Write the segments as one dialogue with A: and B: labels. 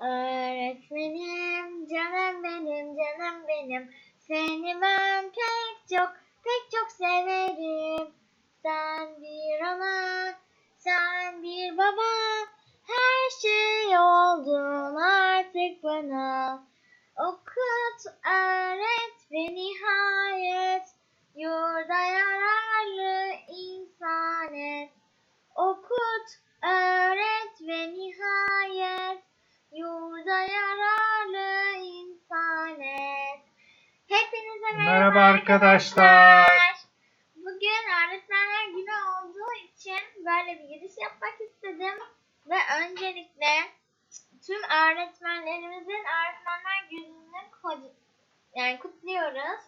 A: Öğretmenim, canım benim, canım benim. Seni ben pek çok, pek çok severim. Sen bir ana, sen bir baba. Her şey oldun artık bana. Okut, öğret ve nihayet yurda yararlı insan et. Okut, merhaba,
B: arkadaşlar.
A: Bugün öğretmenler günü olduğu için böyle bir giriş yapmak istedim. Ve öncelikle tüm öğretmenlerimizin öğretmenler gününü yani kutluyoruz.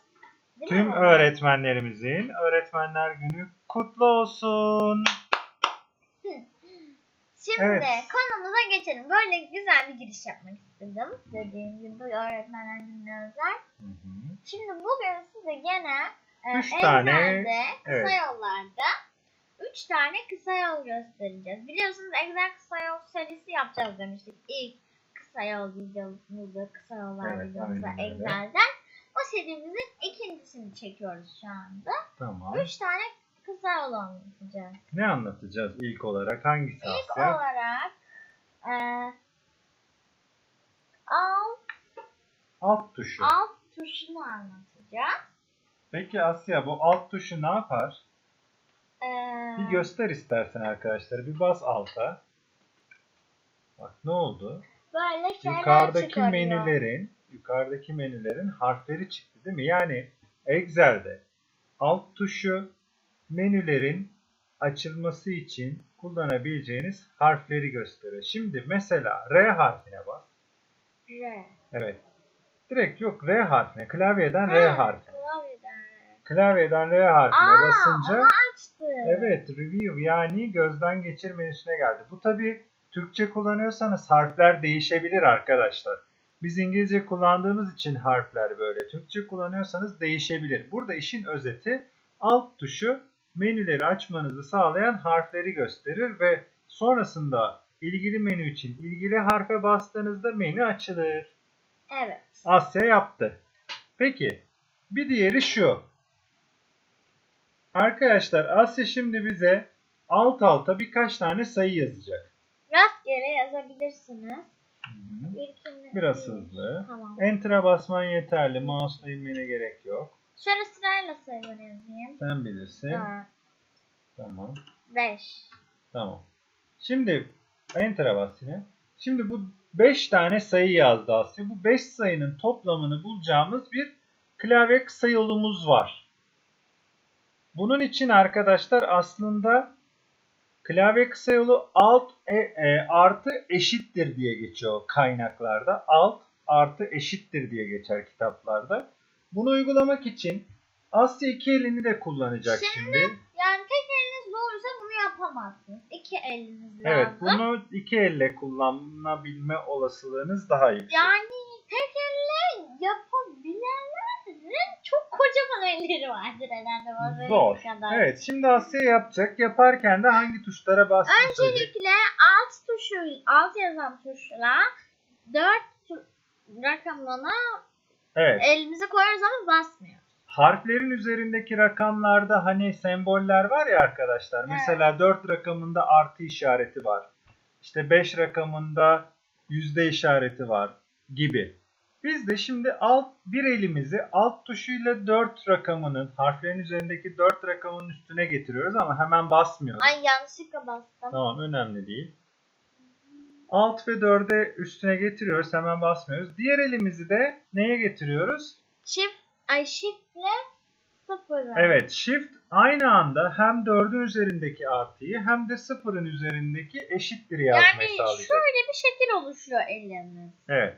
A: Değil
B: Tüm
A: mi?
B: öğretmenlerimizin Öğretmenler Günü kutlu olsun.
A: Şimdi
B: Evet.
A: konumuza geçelim. Böyle güzel bir giriş yapmak istedim. Dediğim gibi öğretmenler gününe özel. Şimdi bugün size gene e,
B: Üç tane,
A: kısa
B: evet.
A: yollarda 3 tane kısa yol göstereceğiz. Biliyorsunuz Excel kısa yol serisi yapacağız demiştik. İlk kısa yol videomuzda, kısa yollar
B: Evet,
A: videomuzda. Excel'den. O serimizin ikincisini çekiyoruz şu anda.
B: Tamam.
A: 3 tane kısa yol anlatacağız.
B: Ne anlatacağız ilk olarak? Hangisi
A: İlk
B: Asya?
A: olarak e, alt,
B: Alt tuşu.
A: alt tuşunu anlatacağız.
B: Peki Asya bu alt tuşu ne yapar?
A: E,
B: Bir göster istersen arkadaşlar. Bir bas alta. Bak ne oldu?
A: böyle şeyler
B: Yukarıdaki
A: çıkarıyor.
B: menülerin yukarıdaki menülerin harfleri çıktı değil mi? Yani Excel'de alt tuşu menülerin açılması için kullanabileceğiniz harfleri gösteriyor. Şimdi mesela R harfine bas.
A: R.
B: Evet. Direkt yok R harfine. Klavyeden R
A: Ha,
B: harfine.
A: klavyeden.
B: Klavyeden R harfine
A: Aa,
B: basınca
A: onu açtı.
B: Evet, review yani gözden geçir menüsüne geldi. Bu tabi Türkçe kullanıyorsanız harfler değişebilir arkadaşlar. Biz İngilizce kullandığımız için harfler böyle. Türkçe kullanıyorsanız değişebilir. Burada işin özeti alt tuşu menüleri açmanızı sağlayan harfleri gösterir ve sonrasında ilgili menü için ilgili harfe bastığınızda menü açılır.
A: Evet.
B: Asya yaptı. Peki bir diğeri şu. Arkadaşlar Asya şimdi bize alt alta birkaç tane sayı yazacak.
A: Rastgele yazabilirsiniz. İlkini...
B: Biraz hızlı.
A: Tamam.
B: Enter'a basman yeterli. Mouse'la inmene gerek yok.
A: Şöyle sırayla sayıları yazayım.
B: Sen bilirsin.
A: 4,
B: Tamam.
A: 5.
B: Tamam. Şimdi Enter'a bas yine. Şimdi bu 5 tane sayı yazdı Asya. Bu 5 sayının toplamını bulacağımız bir klavye kısa yolumuz var. Bunun için arkadaşlar aslında klavye kısa yolu alt e, e, artı eşittir diye geçiyor kaynaklarda. Alt artı eşittir diye geçer kitaplarda. Bunu uygulamak için Asya iki elini de kullanacak
A: Şimdi-
B: şimdi.
A: Yani tek yapamazsınız. İki eliniz
B: Evet,
A: lazım.
B: bunu iki elle kullanabilme olasılığınız daha yüksek.
A: Yani tek elle yapabilenlerin çok kocaman elleri vardır herhalde. bazı
B: Zor.
A: kadar.
B: Evet, şimdi Asya yapacak. Yaparken de hangi tuşlara söyleyecek.
A: Öncelikle alt tuşu, alt yazan tuşla 4 rakamına
B: Evet.
A: elimizi koyuyoruz ama basmıyor.
B: Harflerin üzerindeki rakamlarda hani semboller var ya arkadaşlar. Mesela 4 rakamında artı işareti var. İşte 5 rakamında yüzde işareti var gibi. Biz de şimdi alt bir elimizi alt tuşuyla 4 rakamının harflerin üzerindeki 4 rakamının üstüne getiriyoruz ama hemen basmıyoruz.
A: Ay yanlışlıkla bastım.
B: Tamam önemli değil. Alt ve 4'e üstüne getiriyoruz hemen basmıyoruz. Diğer elimizi de neye getiriyoruz?
A: Çift, ay shiftle sıfırı.
B: Evet shift aynı anda hem 4'ün üzerindeki artıyı hem de 0'ın üzerindeki eşittir'i yazmayı
A: Yani
B: sağlayacak.
A: şöyle bir şekil oluşuyor ellerimiz.
B: Evet.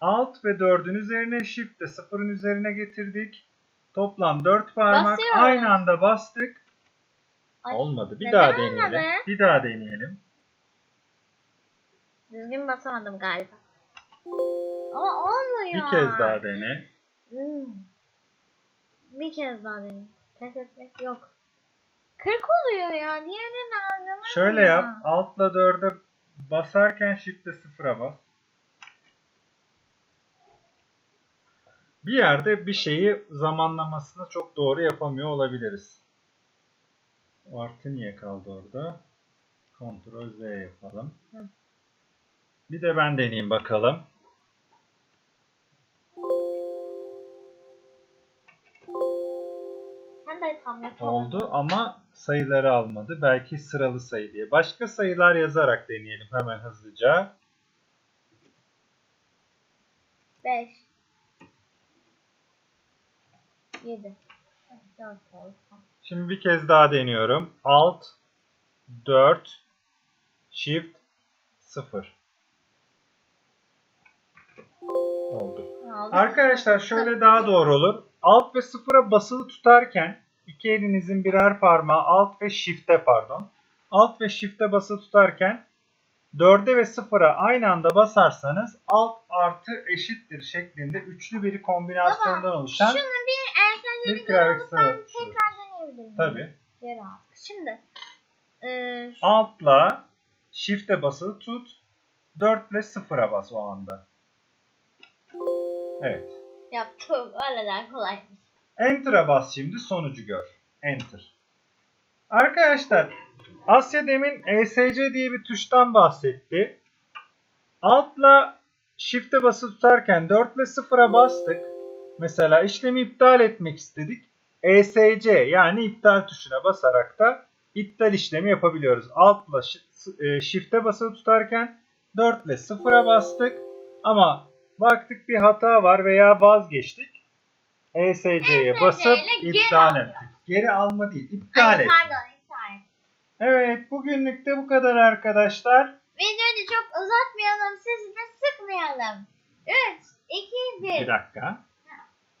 B: Alt ve 4'ün üzerine shift de 0'ın üzerine getirdik. Toplam 4 parmak
A: Basıyoruz.
B: aynı anda bastık.
A: Ay,
B: Olmadı. Bir
A: neden
B: daha
A: olmadı?
B: deneyelim. Bir daha deneyelim.
A: Düzgün basamadım galiba. Ama olmuyor.
B: Bir kez daha dene.
A: Hmm. Bir kez daha deneyim. Pes etmek yok. 40 oluyor ya. Diğerini anlamadım
B: Şöyle ya. yap. Altla 4'e basarken shift'e 0'a bas. Bir yerde bir şeyi zamanlamasını çok doğru yapamıyor olabiliriz. O artı niye kaldı orada? Ctrl Z yapalım.
A: Hı.
B: Bir de ben deneyeyim bakalım.
A: De tam yapalım.
B: Oldu ama sayıları almadı. Belki sıralı sayı diye. Başka sayılar yazarak deneyelim hemen hızlıca.
A: 5 7 4 oldu.
B: Şimdi bir kez daha deniyorum. Alt 4 Shift 0 oldu.
A: Aldı.
B: Arkadaşlar şöyle daha doğru olur. Alt ve 0'a basılı tutarken iki elinizin birer parmağı alt ve shift'e pardon. Alt ve shift'e basılı tutarken 4'e ve 0'a aynı anda basarsanız alt artı eşittir şeklinde üçlü bir kombinasyondan oluşan
A: Şunu bir erken
B: bir
A: Ben
B: oluşuyor.
A: tekrar?
B: Tabii.
A: Şimdi şu-
B: Altla shift'e basılı tut. 4 ile 0'a bas o anda. Evet.
A: yaptım. Öyleden kolaymış.
B: Enter'a bas şimdi sonucu gör. Enter. Arkadaşlar Asya demin ESC diye bir tuştan bahsetti. Altla Shift'e basılı tutarken 4 ile 0'a bastık. Mesela işlemi iptal etmek istedik. ESC yani iptal tuşuna basarak da iptal işlemi yapabiliyoruz. Altla e, Shift'e basılı tutarken 4 ile 0'a bastık. Ama baktık bir hata var veya vazgeçtik. ESC'ye basıp iptal ettik. Geri alma değil, iptal ettik.
A: pardon iptal et.
B: Evet, bugünlük de bu kadar arkadaşlar.
A: Videoyu çok uzatmayalım. Sizi de sıkmayalım. 3, 2, 1.
B: Bir dakika.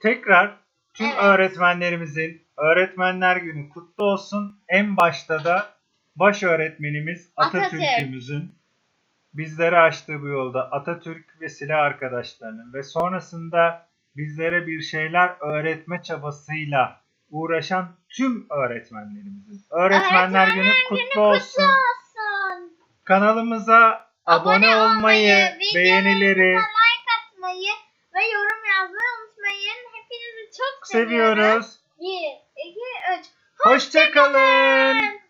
B: Tekrar tüm
A: Evet.
B: öğretmenlerimizin Öğretmenler Günü kutlu olsun. En başta da baş öğretmenimiz
A: Atatürk.
B: Atatürk'ümüzün bizlere açtığı bu yolda Atatürk ve silah arkadaşlarının ve sonrasında bizlere bir şeyler öğretme çabasıyla uğraşan tüm öğretmenlerimizin Öğretmenler Günü kutlu olsun.
A: olsun.
B: Kanalımıza abone, olmayı,
A: videolarımıza
B: beğenileri
A: like atmayı ve yorum yazmayı unutmayın. Hepinizi çok seviyoruz.
B: seviyoruz.
A: 1, 2, 3.
B: Hoşçakalın.